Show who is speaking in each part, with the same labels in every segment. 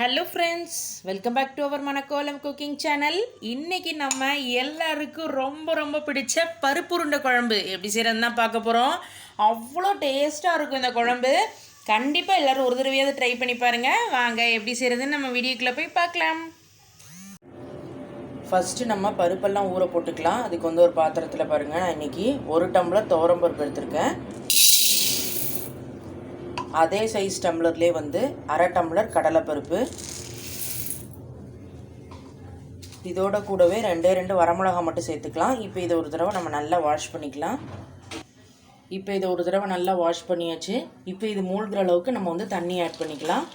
Speaker 1: Hello friends welcome back to our Manakkolam cooking channel இன்னைக்கு நம்ம எல்லாருக்கும் ரொம்ப ரொம்ப பிடிச்ச பருப்பு உருண்டை குழம்பு. எப்படி செய்கிறதுன்னு தான் பார்க்க போகிறோம் அவ்வளோ டேஸ்ட்டாக இருக்கும் இந்த குழம்பு. கண்டிப்பாக எல்லோரும் ஒரு தடவையாவது ட்ரை பண்ணி பாருங்கள் வாங்க எப்படி செய்கிறதுன்னு நம்ம வீடியோக்குள்ளே போய் பார்க்கலாம். ஃபஸ்ட்டு நம்ம பருப்பெல்லாம் ஊற போட்டுக்கலாம். அதுக்கு வந்து ஒரு பாத்திரத்தில் பாருங்கள் நான் இன்றைக்கி ஒரு டம்ளர் துவரம் பருப்பு எடுத்திருக்கேன். அதே சைஸ் டம்ளர்லேயே வந்து அரை டம்ளர் கடலைப்பருப்பு. இதோட கூடவே ரெண்டே ரெண்டு வரமிளகா மட்டும் சேர்த்துக்கலாம். இப்போ இதை ஒரு தடவை நம்ம நல்லா வாஷ் பண்ணிக்கலாம். இப்போ இதை ஒரு தடவை நல்லா வாஷ் பண்ணியாச்சு. இப்போ இது மூழ்கிற அளவுக்கு நம்ம வந்து தண்ணி ஆட் பண்ணிக்கலாம்.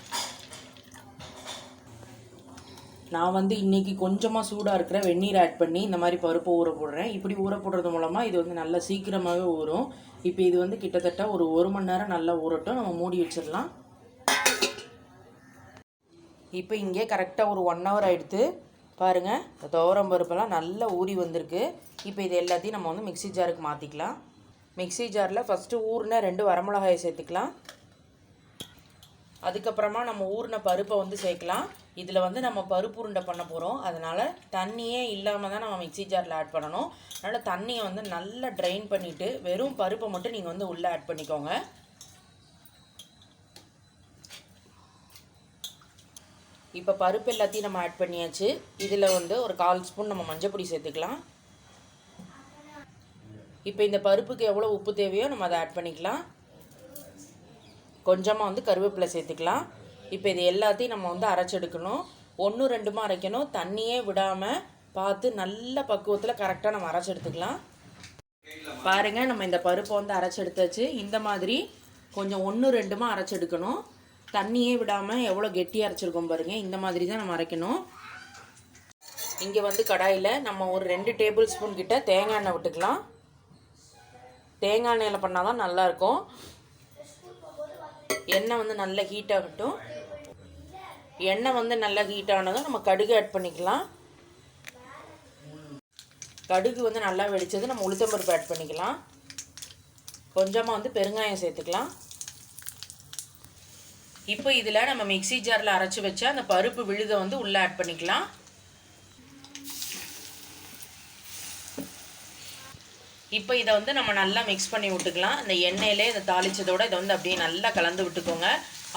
Speaker 1: நான் வந்து இன்றைக்கி கொஞ்சமாக சூடாக இருக்கிற வெந்நீர் ஆட் பண்ணி இந்த மாதிரி பருப்பு ஊற போடுறேன். இப்படி ஊற போடுறது மூலமாக இது வந்து நல்லா சீக்கிரமாகவே ஊறும். இப்போ இது வந்து கிட்டத்தட்ட ஒரு ஒரு மணி நேரம் நல்லா ஊறட்டும். நம்ம மூடி வச்சிடலாம். இப்போ இங்கே கரெக்டாக ஒரு ஒன் ஹவர் ஆகிடுத்து பாருங்கள் துவரம் பருப்பெல்லாம் நல்லா ஊறி வந்திருக்கு. இப்போ இது எல்லாத்தையும் நம்ம வந்து மிக்சி ஜாருக்கு மாற்றிக்கலாம் மிக்சி ஜாரில் ஃபஸ்ட்டு ஊறின ரெண்டு வரமிளகாயை சேர்த்துக்கலாம். அதுக்கப்புறமா நம்ம ஊறின பருப்பை வந்து சேர்க்கலாம். இதில் வந்து நம்ம பருப்பு உருண்டை பண்ண போகிறோம் அதனால் தண்ணியே இல்லாமல் தான் நம்ம மிக்சி ஜாரில் ஆட் பண்ணணும். அதனால் தண்ணியை வந்து நல்லா ட்ரைன் பண்ணிவிட்டு வெறும் பருப்பை மட்டும் நீங்கள் வந்து உள்ளே ஆட் பண்ணிக்கோங்க. இப்போ பருப்பு எல்லாத்தையும் நம்ம ஆட் பண்ணியாச்சு. இதில் வந்து ஒரு கால் ஸ்பூன் நம்ம மஞ்சள் பொடி சேர்த்துக்கலாம். இப்போ இந்த பருப்புக்கு எவ்வளோ உப்பு தேவையோ நம்ம அதை ஆட் பண்ணிக்கலாம். கொஞ்சமாக வந்து கருவேப்பிலை சேர்த்துக்கலாம். இப்போ இது எல்லாத்தையும் நம்ம வந்து அரைச்செடுக்கணும். ஒன்று ரெண்டுமா அரைக்கணும். தண்ணியே விடாமல் பார்த்து நல்ல பக்குவத்தில் கரெக்டாக நம்ம அரைச்செடுத்துக்கலாம். பாருங்கள் நம்ம இந்த பருப்பை வந்து அரைச்செடுத்தாச்சு. இந்த மாதிரி கொஞ்சம் ஒன்று ரெண்டுமா அரைச்செடுக்கணும். தண்ணியே விடாமல் எவ்வளோ கெட்டியாக அரைச்சிருக்கோம் பாருங்கள் இந்த மாதிரி தான் நம்ம அரைக்கணும். இங்கே வந்து கடாயில் நம்ம ஒரு ரெண்டு டேபிள் ஸ்பூன் கிட்ட தேங்காய் எண்ணெய் விட்டுக்கலாம். தேங்காய் எண்ணெயில் பண்ணால் தான் நல்லாயிருக்கும் எண்ணெய் வந்து நல்லா ஹீட் ஆகட்டும். எண்ணெய் வந்து நல்லா ஹீட் ஆனதும் நம்ம கடுகு ஆட் பண்ணிக்கலாம். கடுகு வந்து நல்லா வெடித்தது நம்ம உளுத்தம்பருப்பு ஆட் பண்ணிக்கலாம். கொஞ்சமாக வந்து பெருங்காயம் சேர்த்துக்கலாம். இப்போ இதில் நம்ம மிக்சி ஜாரில் அரைச்சி வச்சா அந்த பருப்பு விழுதை வந்து உள்ளே ஆட் பண்ணிக்கலாம். இப்போ இதை வந்து நம்ம நல்லா மிக்ஸ் பண்ணி விட்டுக்கலாம். இந்த எண்ணெயிலே இதை தாளித்ததோட இதை வந்து அப்படியே நல்லா கலந்து விட்டுக்கோங்க.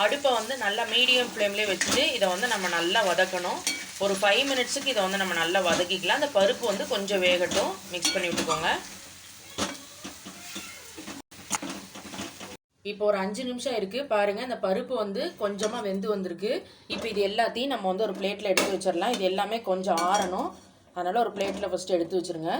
Speaker 1: அடுப்பை வந்து நல்லா மீடியம் ஃப்ளேம்லேயே வச்சுட்டு இதை வந்து நம்ம நல்லா வதக்கணும். ஒரு ஃபைவ் மினிட்ஸுக்கு இதை வந்து நம்ம நல்லா வதக்கிக்கலாம். அந்த பருப்பு வந்து கொஞ்சம் வேகட்டும். மிக்ஸ் பண்ணி விட்டுக்கோங்க. இப்போ ஒரு அஞ்சு நிமிஷம் இருக்குது பாருங்கள் இந்த பருப்பு வந்து கொஞ்சமாக வெந்து வந்திருக்கு. இப்போ இது எல்லாத்தையும் நம்ம வந்து ஒரு பிளேட்டில் எடுத்து வச்சிடலாம். இது எல்லாமே கொஞ்சம் ஆறணும். அதனால் ஒரு பிளேட்டில் ஃபஸ்ட்டு எடுத்து வச்சுருங்க.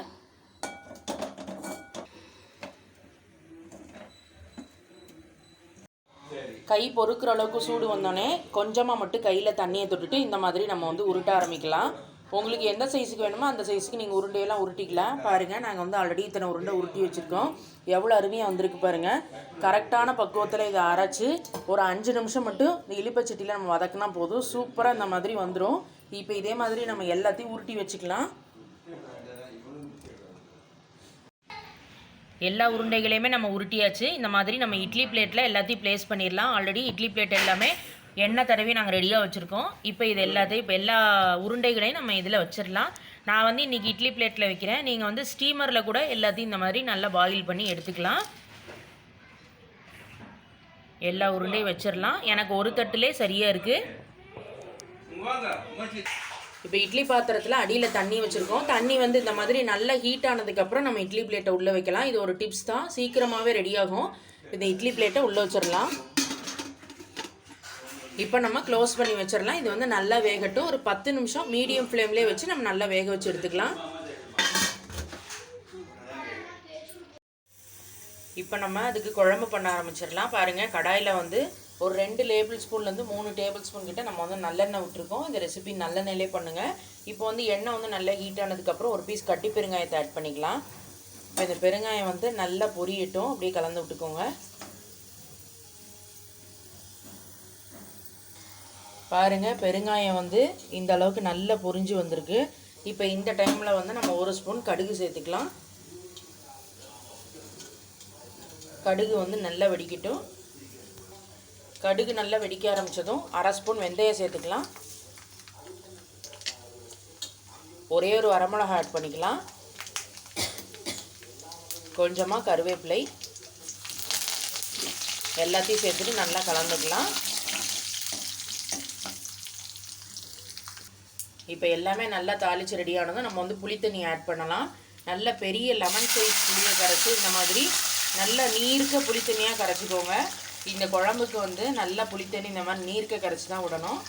Speaker 1: கை பொறுக்கிற அளவுக்கு சூடு வந்தோடனே கொஞ்சமாக மட்டும் கையில் தண்ணியை தொட்டுட்டு இந்த மாதிரி நம்ம வந்து உருட்ட ஆரம்பிக்கலாம். உங்களுக்கு எந்த சைஸுக்கு வேணுமோ அந்த சைஸுக்கு நீங்கள் உருண்டையெல்லாம் உருட்டிக்கலாம். பாருங்கள் நாங்கள் வந்து ஆல்ரெடி இத்தனை உருண்டை உருட்டி வச்சுருக்கோம். எவ்வளோ அருமையாக வந்திருக்கு பாருங்கள் கரெக்டான பக்குவத்தில் இதை அரைச்சி ஒரு அஞ்சு நிமிஷம் மட்டும் இந்த இலிப்பச்சட்டியில் நம்ம வதக்கினா போதும். சூப்பராக இந்த மாதிரி வந்துடும் இப்போ இதே மாதிரி நம்ம எல்லாத்தையும் உருட்டி வச்சுக்கலாம். எல்லா உருண்டைகளையுமே நம்ம உருட்டியாச்சு. இந்த மாதிரி நம்ம இட்லி பிளேட்டில் எல்லாத்தையும் ப்ளேஸ் பண்ணிடலாம் ஆல்ரெடி இட்லி பிளேட் எல்லாமே எண்ணெய் தடவி நாங்கள் ரெடியாக வச்சுருக்கோம். இப்போ இது எல்லாத்தையும் இப்போ எல்லா உருண்டைகளையும் நம்ம இதில் வச்சிடலாம் நான் வந்து இன்றைக்கி இட்லி பிளேட்டில் வைக்கிறேன். நீங்கள் வந்து ஸ்டீமரில் கூட எல்லாத்தையும் இந்த மாதிரி நல்லா பாயில் பண்ணி எடுத்துக்கலாம். எல்லா உருண்டையும் வச்சிடலாம் எனக்கு ஒரு தட்டுலே சரியாக இருக்குது இப்போ இட்லி பாத்திரத்தில் அடியில் தண்ணி வச்சுருக்கோம். தண்ணி வந்து இந்த மாதிரி நல்லா ஹீட் ஆனதுக்கப்புறம் நம்ம இட்லி பிளேட்டை உள்ளே வைக்கலாம். இது ஒரு டிப்ஸ் தான். சீக்கிரமாகவே ரெடி ஆகும். இந்த இட்லி பிளேட்டை உள்ளே வச்சிடலாம். இப்போ நம்ம க்ளோஸ் பண்ணி வச்சிடலாம். இது வந்து நல்லா வேகட்டும். ஒரு பத்து நிமிஷம் மீடியம் ஃப்ளேம்லேயே வச்சு நம்ம நல்லா வேக வச்சு எடுத்துக்கலாம். இப்போ நம்ம அதுக்கு குழம்பு பண்ண ஆரம்பிச்சிடலாம். பாருங்கள் கடாயில் வந்து ஒரு ரெண்டு டேபிள் ஸ்பூன்லேருந்து மூணு டேபிள் ஸ்பூன் கிட்ட நம்ம வந்து நல்லெண்ணெய் விட்டுருக்கோம். இந்த ரெசிபி நல்லெண்ணெயிலே பண்ணுங்கள் இப்போ வந்து எண்ணெய் வந்து நல்லா ஹீட் ஆனதுக்கப்புறம் ஒரு பீஸ் கட்டி பெருங்காயத்தை ஆட் பண்ணிக்கலாம். இப்போ இந்த பெருங்காயம் வந்து நல்லா பொரியட்டும். அப்படியே கலந்து விட்டுக்கோங்க. பாருங்கள் பெருங்காயம் வந்து இந்த அளவுக்கு நல்லா பொரிஞ்சு வந்திருக்கு. இப்போ இந்த டைமில் வந்து நம்ம ஒரு ஸ்பூன் கடுகு சேர்த்துக்கலாம். கடுகு வந்து நல்லா வெடிக்கட்டும். கடுகு நல்லா வெடிக்க ஆரம்பித்ததும் அரை ஸ்பூன் வெந்தயம் சேர்த்துக்கலாம். ஒரே ஒரு வரமிளகா ஆட் பண்ணிக்கலாம். கொஞ்சமாக கருவேப்பிலை. எல்லாத்தையும் சேர்த்துட்டு நல்லா கலந்துக்கலாம். இப்போ எல்லாமே நல்லா தாளித்து ரெடியானதும் நம்ம வந்து புளி தண்ணி ஆட் பண்ணலாம். நல்ல பெரிய லெமன் சைஸ் புளியை கரைச்சி இந்த மாதிரி நல்ல நீர்க்க புளித்தண்ணியாக கரைச்சிக்கோங்க. இந்த குழம்புக்கு வந்து நல்லா புளித்தண்ணி இந்த மாதிரி நீர்க்க கரைச்சி தான் விடணும்.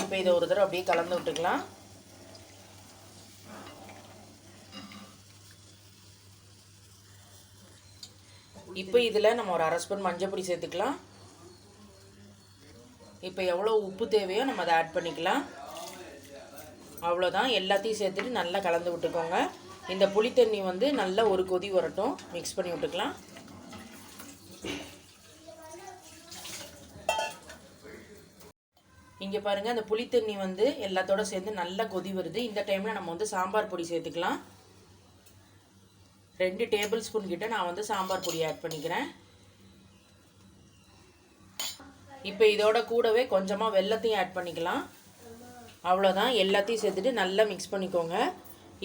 Speaker 1: இப்போ இதை ஒரு தடவை அப்படியே கலந்து விட்டுக்கலாம். இப்போ இதில் நம்ம ஒரு அரை ஸ்பூன் மஞ்சள் பொடி சேர்த்துக்கலாம். இப்போ எவ்வளோ உப்பு தேவையோ நம்ம அதை ஆட் பண்ணிக்கலாம். அவ்வளோதான் எல்லாத்தையும் சேர்த்துட்டு நல்லா கலந்து விட்டுக்கோங்க. இந்த புளி தண்ணி வந்து நல்லா ஒரு கொதி வரட்டும். மிக்ஸ் பண்ணி விட்டுக்கலாம். இங்கே பாருங்கள் அந்த புளித்தண்ணி வந்து எல்லாத்தோட சேர்ந்து நல்லா கொதி வருது. இந்த டைமில் நம்ம வந்து சாம்பார் பொடி சேர்த்துக்கலாம். ரெண்டு டேபிள் ஸ்பூன் கிட்ட நான் வந்து சாம்பார் பொடி ஆட் பண்ணிக்கிறேன். இப்போ இதோட கூடவே கொஞ்சமாக வெள்ளத்தையும் ஆட் பண்ணிக்கலாம். அவ்வளோதான் எல்லாத்தையும் சேர்த்துட்டு நல்லா மிக்ஸ் பண்ணிக்கோங்க.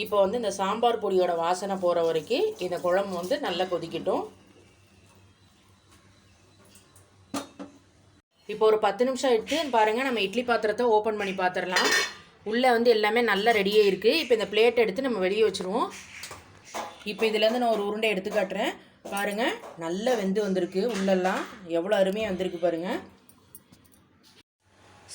Speaker 1: இப்போ வந்து இந்த சாம்பார் பொடியோட வாசனை போகிற வரைக்கும் இந்த குழம்பு வந்து நல்லா கொதிக்கட்டும். இப்போ ஒரு பத்து நிமிஷம் எடுத்து பாருங்கள் நம்ம இட்லி பாத்திரத்தை ஓப்பன் பண்ணி பார்த்துடலாம் உள்ளே வந்து எல்லாமே நல்லா ரெடியாக இருக்குது இப்போ இந்த பிளேட் எடுத்து நம்ம வெளியே வச்சுருவோம். இப்போ இதுலேருந்து நான் ஒரு உருண்டை எடுத்து காட்டுறேன். பாருங்கள் நல்லா வெந்து வந்திருக்கு உள்ளெல்லாம். எவ்வளோ அருமையாக வந்திருக்கு பாருங்கள்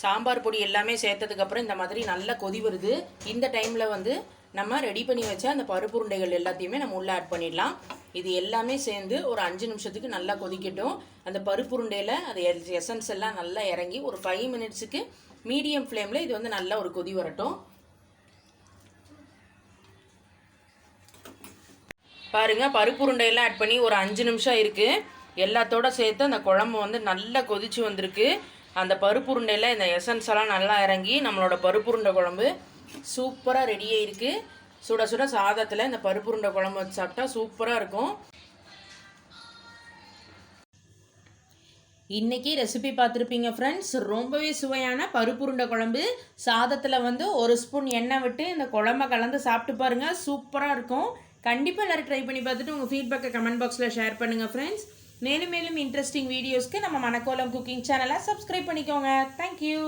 Speaker 1: சாம்பார் பொடி எல்லாமே சேர்த்ததுக்கப்புறம் இந்த மாதிரி நல்லா கொதி வருது. இந்த டைமில் வந்து நம்ம ரெடி பண்ணி வச்ச அந்த பருப்பு உருண்டைகள் எல்லாத்தையுமே நம்ம உள்ளே ஆட் பண்ணிடலாம். இது எல்லாமே சேர்ந்து ஒரு அஞ்சு நிமிஷத்துக்கு நல்லா கொதிக்கட்டும். அந்த பருப்பு உருண்டையில் அது எசன்ஸ் எல்லாம் நல்லா இறங்கி ஒரு ஃபைவ் மினிட்ஸுக்கு மீடியம் ஃப்ளேமில் இது வந்து நல்லா ஒரு கொதி வரட்டும். பாருங்க பருப்புருண்டையெல்லாம் ஆட் பண்ணி ஒரு அஞ்சு நிமிஷம் இருக்குது எல்லாத்தோட சேர்த்து அந்த குழம்பு வந்து நல்லா கொதிச்சு வந்திருக்கு. அந்த பருப்பு உருண்டையில் இந்த எசன்ஸ் எல்லாம் நல்லா இறங்கி நம்மளோட பருப்பு உருண்டை குழம்பு சூப்பராக ரெடியாக இருக்குது சுட சுட சாதத்தில் இந்த பருப்பு உருண்டை குழம்பு வச்சு சாப்பிட்டா சூப்பராக இருக்கும். இன்றைக்கி ரெசிபி பார்த்துருப்பீங்க ஃப்ரெண்ட்ஸ் ரொம்பவே சுவையான பருப்பு உருண்டை குழம்பு. சாதத்தில் வந்து ஒரு ஸ்பூன் எண்ணெய் விட்டு இந்த குழம்ப கலந்து சாப்பிட்டு பாருங்கள் சூப்பராக இருக்கும். கண்டிப்பாக எல்லோரும் ட்ரை பண்ணி பார்த்துட்டு உங்கள் ஃபீட்பேக்கை கமெண்ட் பாக்ஸில் ஷேர் பண்ணுங்கள் ஃப்ரெண்ட்ஸ் மேலும் மேலும் இன்ட்ரெஸ்டிங் வீடியோஸ்க்கு நம்ம மணக்கோலம் குக்கிங் சேனலை சப்ஸ்கிரைப் பண்ணிக்கோங்க. Thank you